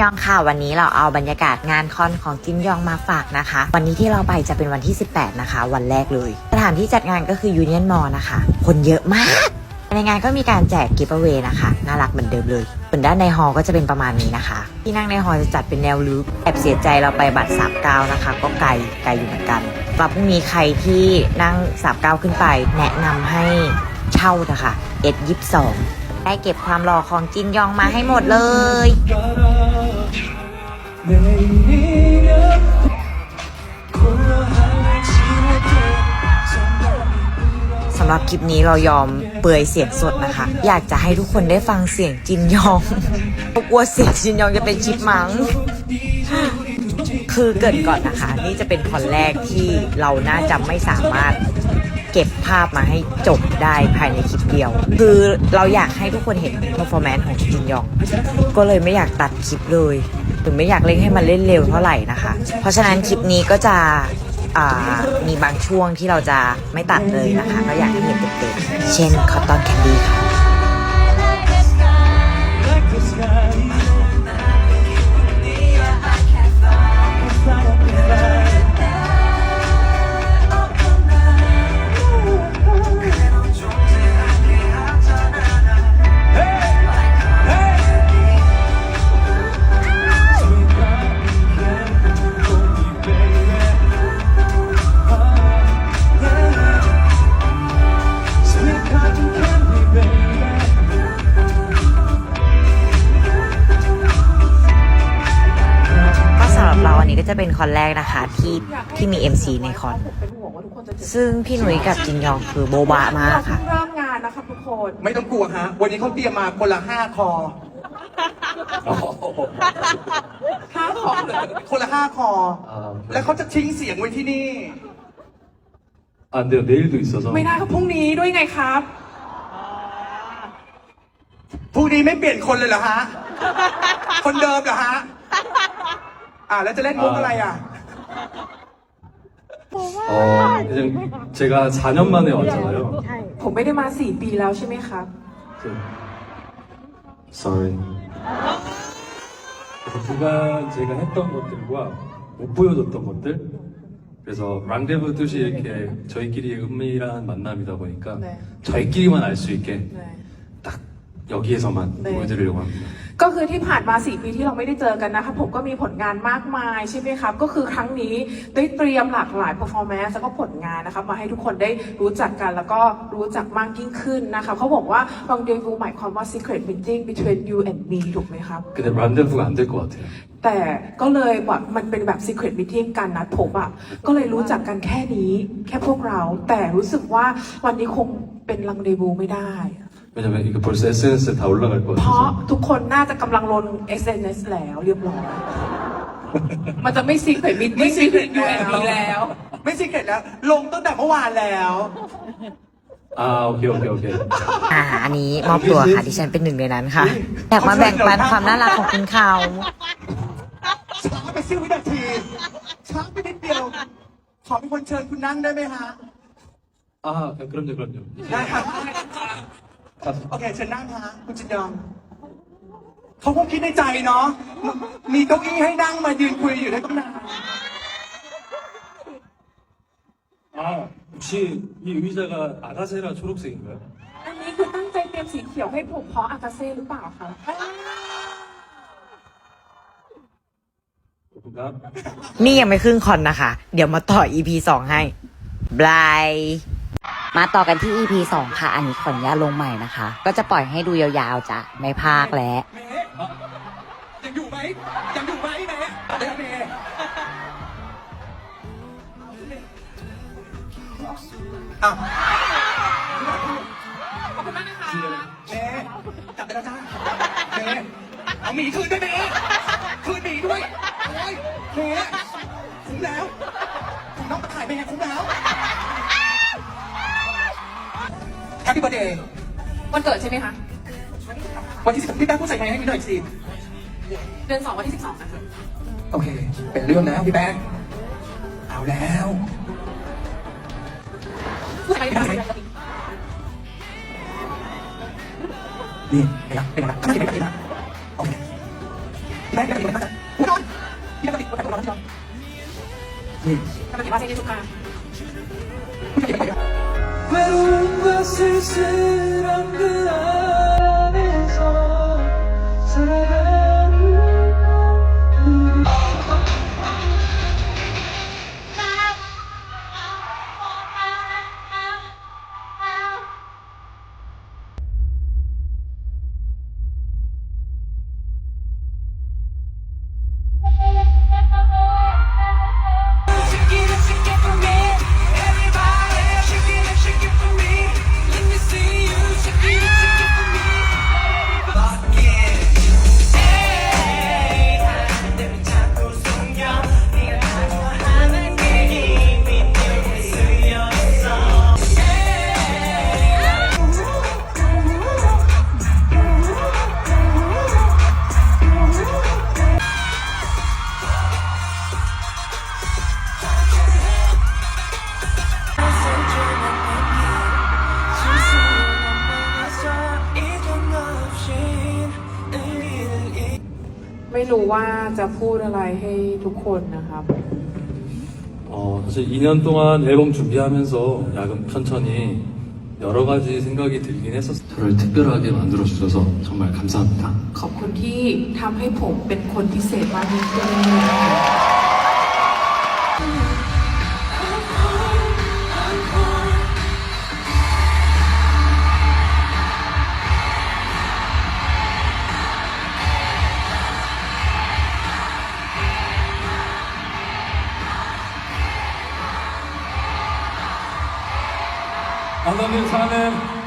ยองค่ะ วันนี้เราเอาบรรยากาศงานคอนของจินยองมาฝากนะคะ วันนี้ที่เราไปจะเป็นวันที่ 18 นะคะ วันแรกเลย สถานที่จัดงานก็คือยูเนียนมอนะคะ คนเยอะมาก ในงานก็มีการแจกกิฟต์เวนะคะ น่ารักเหมือนเดิมเลยส่วนด้านในฮอล์ก็จะเป็นประมาณนี้นะคะ ที่นั่งในฮอล์จะจัดเป็นแนวลึกแอบเสียใจเราไปบัตรสามเก้านะคะ ก็ไกลไกลอยู่เหมือนกันสำหรับพรุ่งนี้ใครที่นั่งสามเก้าขึ้นไป แนะนำให้เช่านะคะเอ็ดยิบสองได้เก็บความหล่อของจินยองมาให้หมดเลย สำหรับคลิปนี้เรายอมเปลือยเสียงสดนะคะ อยากจะให้ทุกคนได้ฟังเสียงจินยองเพราะกลัวเสียงจินยองจะเป็นชิปมัง คือเกรินก่อนนะคะ นี่จะเป็นคอนแรกที่เราน่าจะไม่สามารถเก็บภาพมาให้จบได้ภายในคลิปเดียว คือเราอยากให้ทุกคนเห็น performance ของจินยอง ก็เลยไม่อยากตัดคลิปเลย หรือไม่อยากเล่นให้มันเล่นเร็วเท่าไหร่นะคะ เพราะฉะนั้นคลิปนี้ก็จะมีบางช่วงที่เราจะไม่ตัดเลยนะคะ ก็อยากให้เห็นเต็มๆเช่นคอตตอนแคนดี้ค่ะ นนี้ก็จะเป็นคอนแรกนะคะ ที่ที่มี MC ในคอน ผมเป็นห่วงว่าทุกคนจะเจ็บ ซึ่งพี่หนุ่ยกับจินยองคือโบบะมาก เรา ค่ะ เพิ่งเริ่มงานนะครับทุกคน ไม่ต้องกลัวฮะ วันนี้เขาเตรียมมาคนละห้าคอ ห้าของเลย คนละห้าคอ 아, แล้วเขาจะทิ้งเสียงไว้ที่นี่ 안 돼요. 내일도 있어서. ไม่ได้ครับพรุ่งนี้ด้วยไงครับ พรุ่งนี้ไม่เปลี่ยนคนเลยเหรอฮะ คนเดิมเหรอฮะ อ่าแล้วจะเล่นมุกอะไรอ่ะ 어, 그냥 제가 4년 만에 왔잖아요. ผมไม่ได้มาสี่ปีแล้วใช่ไหมครับ 그- Sorry. 그래서 그간 제가 했던 것들과 못 보여줬던 것들. 그래서 랑데브 뜻이 이렇게 저희끼리의 은밀한 만남이다 보니까 네. 저희끼리만 알 수 있게 ใช่ 딱 여기에서만 네. 보여드리려고 합니다. ก็คือที่ผ่านมา 4 ปีที่เราไม่ได้เจอกันนะคะผมก็มีผลงานมากมายใช่ไหมครับ ก็คือครั้งนี้ได้เตรียมหลากหลาย performance แล้วก็ผลงานนะคะมาให้ทุกคนได้รู้จักกันแล้วก็รู้จักมากยิ่งขึ้นนะคะเขาบอกว่า rendezvous หมายความว่า secret meeting between you and me ถูกไหมครับ 근데 란데브가 안 될 것 같아요. แต่ก็เลยแบบมันเป็นแบบ secret meeting การนัดพบอะก็เลยรู้จักกันแค่นี้ แค่พวกเรา แต่รู้สึกว่าวันนี้คงเป็นรังเดบูไม่ได้ 왜냐면 이거 벌써 SNS에 다 올라갈 것 เพราะ 같아서. ทุกคนน่าจะกำลังลง SNS แล้วเรียบร้อย มันจะไม่ secret meeting ไม่ secret between you and me แล้ว แล้ว ไม่ซีเกตแล้ว ลงตั้งแต่เมื่อวานแล้ว 아, 오케이, 오케이, 오케이. อ่าอันนี้มอบตัวค่ะที่ฉันเป็นหนึ่งในนั้นค่ะ อยากมาแบ่งปันความน่ารักของคุณเขา ช้าไปสิวินาที ช้าไปนิดเดียว ขอเป็นคนเชิญคุณนั่งได้ไหมฮะ 아, 그럼요, 그럼요. ได้ครับ โอเคเชิญนั่งฮะคุณจินยองเขาคงคิดในใจเนาะ มีเก้าอี้ให้นั่งมายืนคุยอยู่ได้ตั้งนาน 아, 혹시 이 의자가 아가새라 초록색인가요? อันนี้คือตั้งใจเตรียมสีเขียวให้ผมเพราะอากาเซ่หรือเปล่าคะ 그런가? นี่ยังไม่ครึ่งคอนนะคะ เดี๋ยวมาต่อ EP 2 ให้บาย มาต่อกันที่ EP 2 ค่ะ อันนี้ขออนุญาตลงใหม่นะคะ ก็จะปล่อยให้ดูยาวๆจ้ะไม่พากแล้ว ยังอยู่ไหมยังอยู่ไหมเมย์เดี๋ยวเมย์อะขอบคุณมากนะคะเมย์จับไปแล้วจ้าเมย์เอาหมีคืนด้วยเมย์คืนหมีด้วยโอ้ยเมย์ ปปี้เบอร์เดย์วันเกิดใช่ไหมคะ วันที่สิบพี่แป๊บพูดใส่ไมค์ให้พี่หน่อยสิ เดือนสองวันที่สิบสองนะคะโอเค เป็นเรื่องแล้วพี่แป๊บเอาแล้วพูดใส่ไมค์ให้พี่หน่อยสินี่นะครับเป็นไะไรข้าจะเป็นแบบนี้นะโอเคพี่แป๊บเป็นแบบนี้นะคุณนอนพี่แป๊บติดคนแต่คนไปนที่นอนนี่ทปไมถึงไปเซ็นในสุขาไม่รู้ 쓸쓸한 그 안에 ไม่รู้ว่าจะพูดอะไรให้ทุกคนนะครับ 어, 사실 2년 동안 앨범 준비하면서 야금 천천히 여러 가지 생각이 들긴 했었어요. 저를 특별하게 만들어 주셔서 정말 감사합니다. ขอบคุณที่ทำให้ผมเป็นคนพิเศษมากยิ่งขึ้น 안성길 사는